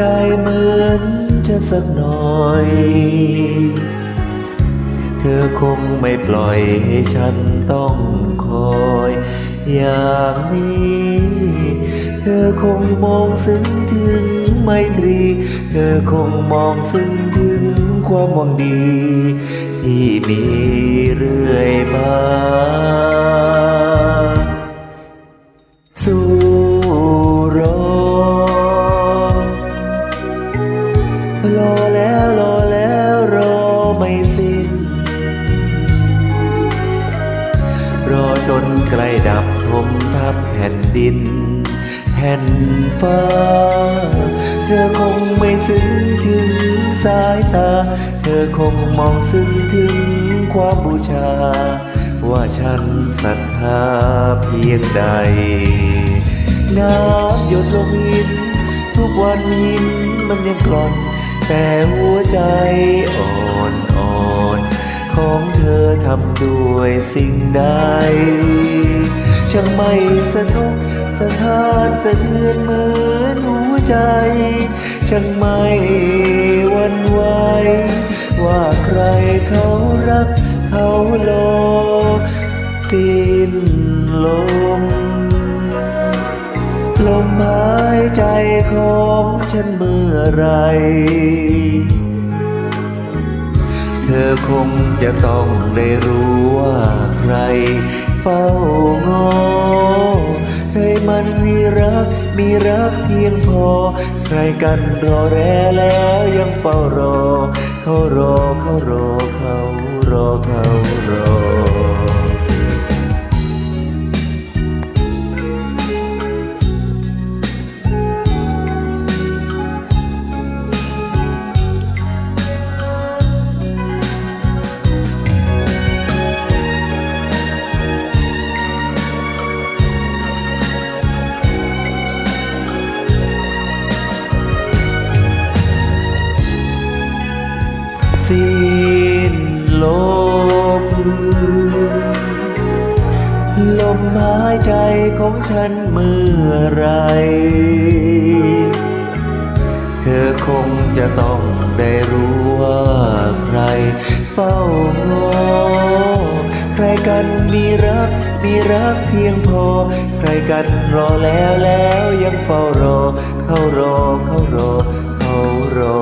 จเหมือนจะสักหน่อย เธอคงไม่ปล่อยให้ฉันต้องคอยอย่างนี้ เธอคงมองซึ้งถึงไมตรี เธอคงมองซึ้งถึงความหวังดี ที่มีเรื่อยมา ดับทมทับแผ่นดิน แผ่นฟ้า เธอคงไม่ซึ้งถึงสายตา เธอคงมองซึ้งถึงความบูชา ว่าฉันศรัทธาเพียงใด น้ำหยดลงหิน ทุกวันหินมันยังกร่อนแต่หัวใจอ่อนอ่อน ของเธอทำด้วยสิ่งใด ช่างไม่สะทกสะท้านสะเทือนเหมือนหัวใจ ช่างไม่หวันไหวว่าใครเขารักเขารอสิ้นลม ลมหายใจของฉันเมื่อไร เธอคงจะต้องได้รู้ว่า ใคร เฝ้างอให้มันมีรักมีรักเพียงพอ ใครกันรอแรแล้วยังเฝ้ารอ เขารอเขารอเขารอเขารอ สิ้นลม ลมหายใจของฉันเมื่อไร เธอคงจะต้องได้รู้ว่าใครเฝ้างอใครกันมีรักมีรักเพียงพอ ใครกันรอแล้วแล้วยังเฝ้ารอ เขารอเขารอเขารอ